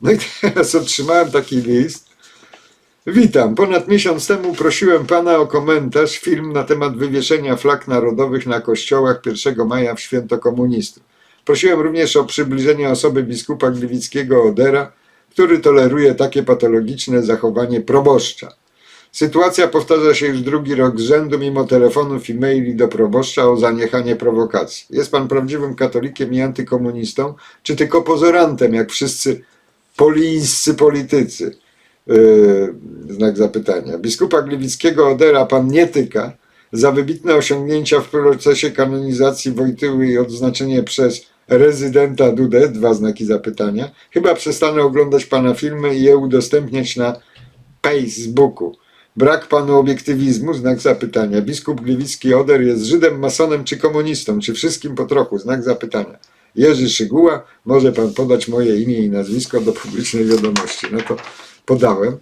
No i teraz otrzymałem taki list. Witam. Ponad miesiąc temu prosiłem pana o komentarz film na temat wywieszenia flag narodowych na kościołach 1 maja w święto komunistów. Prosiłem również o przybliżenie osoby biskupa gliwickiego Odera, który toleruje takie patologiczne zachowanie proboszcza. Sytuacja powtarza się już drugi rok z rzędu, mimo telefonów i maili do proboszcza o zaniechanie prowokacji. Jest pan prawdziwym katolikiem i antykomunistą, czy tylko pozorantem, jak wszyscy polińscy politycy? Yy, znak zapytania. Biskupa Gliwickiego Odera pan nie tyka za wybitne osiągnięcia w procesie kanonizacji Wojtyły i odznaczenie przez rezydenta Dudę, dwa znaki zapytania. Chyba przestanę oglądać pana filmy i je udostępniać na Facebooku. Brak panu obiektywizmu, znak zapytania. Biskup Gliwicki Oder jest Żydem, masonem czy komunistą, czy wszystkim po trochu, znak zapytania. Jerzy Szyguła, może pan podać moje imię i nazwisko do publicznej wiadomości. No to podałem.